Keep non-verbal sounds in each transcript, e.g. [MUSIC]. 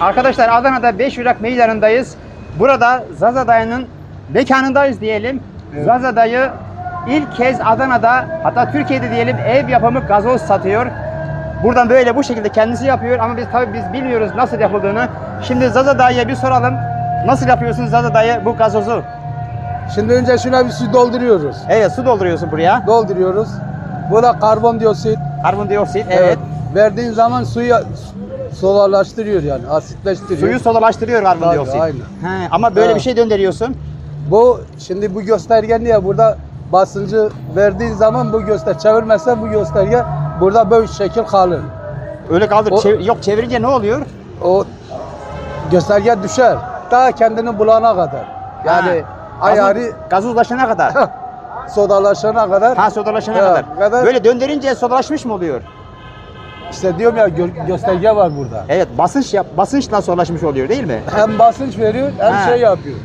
Arkadaşlar Adana'da 5 Ocak meydanındayız. Burada Zaza Dayı'nın mekanındayız diyelim. Evet. Zaza Dayı ilk kez Adana'da hatta Türkiye'de diyelim ev yapımı gazoz satıyor. Buradan böyle bu şekilde kendisi yapıyor ama biz tabii biz bilmiyoruz nasıl yapıldığını. Şimdi Zaza Dayı'ya bir soralım. Nasıl yapıyorsunuz Zaza Dayı bu gazozu? Şimdi önce şuna bir su dolduruyoruz. Evet su dolduruyorsun buraya. Dolduruyoruz. Bu da karbondioksit. Karbondioksit evet. Verdiğin zaman suyu solarlaştırıyor yani asitleştiriyor. Suyu sodalaştırıyor karbondioksit. Tabii, aynen. He, ama böyle Ha. bir şey döndürüyorsun. Bu şimdi bu gösterge niye burada basıncı verdiğin zaman bu göster çevirmezsen bu gösterge burada böyle şekil kalır. Öyle kaldır. O- çev- yok çevirince ne oluyor? O gösterge düşer. Daha kendini bulana kadar. Yani Ha, ayarı gazoz- gazozlaşana kadar. [LAUGHS] sodalaşana kadar. ha sodalaşana Ha, kadar. kadar. Böyle döndürünce sodalaşmış mı oluyor? İşte diyorum ya gö- gösterge var burada. Evet basınç yap basınçla sodalaşmış oluyor değil mi? Hem basınç veriyor hem Ha. şey yapıyor.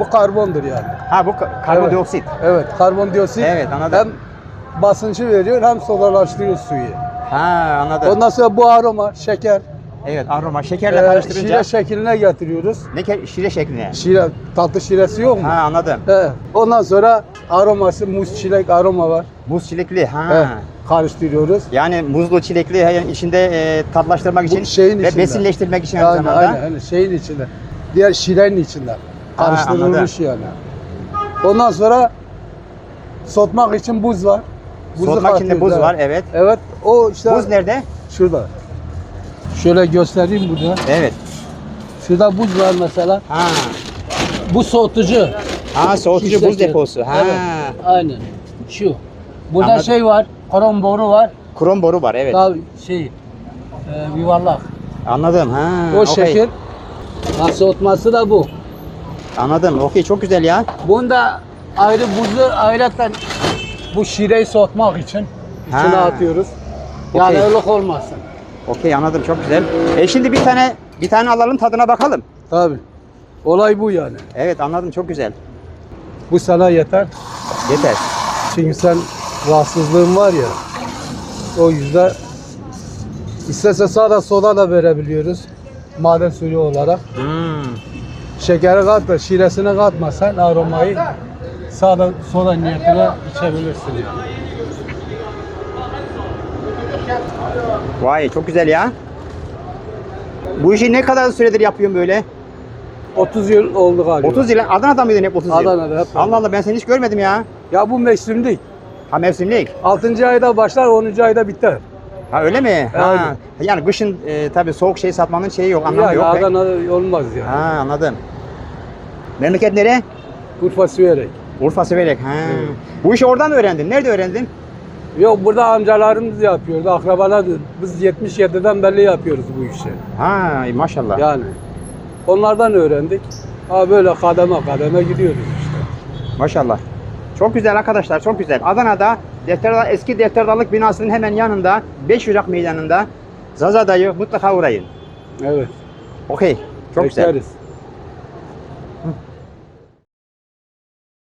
Bu karbondur yani. Ha bu ka- karbondioksit. Evet, karbondioksit. Evet, anladım. Hem basıncı veriyor hem sodalaştırıyor suyu. Ha anladım. Ondan sonra bu aroma, şeker, Evet aroma şekerle e, karıştırınca şire şekline getiriyoruz. ne ke- şire şekline. Şire, tatlı şiresi yok mu? Ha anladım. He. Ondan sonra aroması, muz çilek aroma var. Muz çilekli. Ha. He. Karıştırıyoruz. Yani muzlu çilekli yani içinde e, tatlaştırmak Bu için şeyin ve içinde. besinleştirmek için aynı Aynen, zamanda. aynen, aynen. Şeyin içinde. Diğer şirenin içinde. Ha, Karıştırılmış yani. Ondan sonra soğutmak için buz var. Buzu Soğutmak için de katıyoruz, buz evet. var evet. Evet. O işte Buz nerede? şurada. Şöyle göstereyim burada. Evet. Şurada buz var mesela. Ha. Bu soğutucu. Ha soğutucu buz deposu. Ha. Evet. Aynen. Şu. Burada Anladım. şey var. Krom boru var. Krom boru var evet. Daha şey e, yuvarlak. Anladım. Ha. O okey. şekil. Ha, soğutması da bu. Anladım. Okey çok güzel ya. Bunda ayrı buzu ayrıca bu şireyi soğutmak için içine Ha. atıyoruz. Yani Okey. ılık olmasın. Okey anladım çok güzel. E şimdi bir tane bir tane alalım tadına bakalım. Tabii. Olay bu yani. Evet anladım çok güzel. Bu sana yeter. Yeter. Çünkü sen rahatsızlığın var ya. O yüzden istese sade soda da verebiliyoruz. Maden suyu olarak. Hmm. Şekeri katma, şiresini katmasan aromayı sade soda niyetine içebilirsin yani. Vay çok güzel ya. Bu işi ne kadar süredir yapıyorsun böyle? 30 yıl oldu galiba. 30 yıl. Adana'da mıydın hep 30 yıl? Adana'da hep. Allah Allah ben seni hiç görmedim ya. Ya bu mevsimlik. Ha mevsimlik. 6. ayda başlar, 10. ayda biter. Ha öyle mi? Ha. Aynen. Yani kışın e, tabii soğuk şey satmanın şeyi yok, anlamı yani yok. pek. Adana'da olmaz yani. Ha anladım. Memleket nere? Urfa Süverek. Urfa Siverek. Ha. Bu işi oradan öğrendin? Nerede öğrendin? Yok burada amcalarımız yapıyordu, akrabalar. Biz 77'den beri yapıyoruz bu işi. Ha maşallah. Yani onlardan öğrendik. Ha böyle kademe kademe gidiyoruz işte. Maşallah. Çok güzel arkadaşlar, çok güzel. Adana'da Defterdar, eski Defterdarlık binasının hemen yanında 5 Ocak meydanında Zaza dayı mutlaka uğrayın. Evet. Okey. Çok güzel. bekleriz.